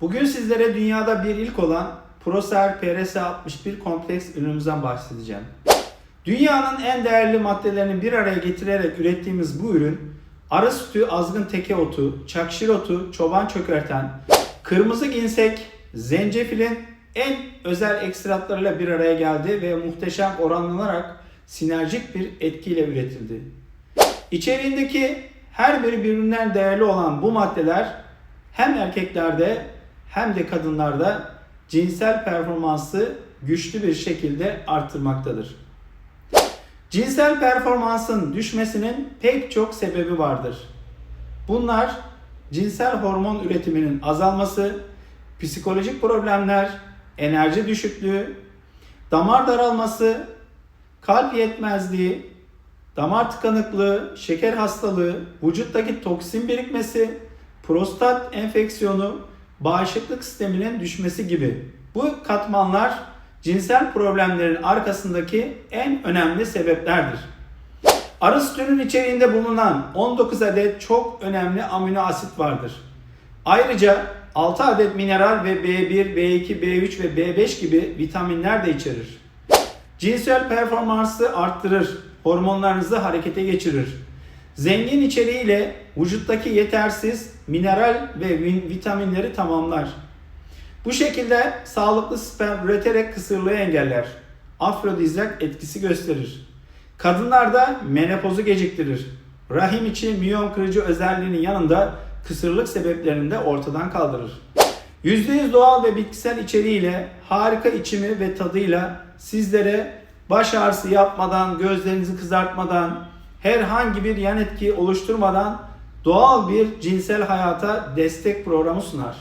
Bugün sizlere dünyada bir ilk olan Procer PRS61 kompleks ürünümüzden bahsedeceğim. Dünyanın en değerli maddelerini bir araya getirerek ürettiğimiz bu ürün arı sütü, azgın teke otu, çakşir otu, çoban çökerten, kırmızı ginsek, zencefilin en özel ekstratlarıyla bir araya geldi ve muhteşem oranlanarak sinerjik bir etkiyle üretildi. İçeriğindeki her biri birbirinden değerli olan bu maddeler hem erkeklerde hem de kadınlarda cinsel performansı güçlü bir şekilde arttırmaktadır. Cinsel performansın düşmesinin pek çok sebebi vardır. Bunlar cinsel hormon üretiminin azalması, psikolojik problemler, enerji düşüklüğü, damar daralması, kalp yetmezliği, damar tıkanıklığı, şeker hastalığı, vücuttaki toksin birikmesi, prostat enfeksiyonu, bağışıklık sisteminin düşmesi gibi. Bu katmanlar cinsel problemlerin arkasındaki en önemli sebeplerdir. Arı sütünün içeriğinde bulunan 19 adet çok önemli amino asit vardır. Ayrıca 6 adet mineral ve B1, B2, B3 ve B5 gibi vitaminler de içerir. Cinsel performansı arttırır, hormonlarınızı harekete geçirir. Zengin içeriğiyle vücuttaki yetersiz mineral ve vitaminleri tamamlar. Bu şekilde sağlıklı sperm üreterek kısırlığı engeller. Afrodizyak etkisi gösterir. Kadınlarda menopozu geciktirir. Rahim içi miyom kırıcı özelliğinin yanında kısırlık sebeplerini de ortadan kaldırır. %100 doğal ve bitkisel içeriğiyle harika içimi ve tadıyla sizlere baş ağrısı yapmadan, gözlerinizi kızartmadan, herhangi bir yan etki oluşturmadan doğal bir cinsel hayata destek programı sunar.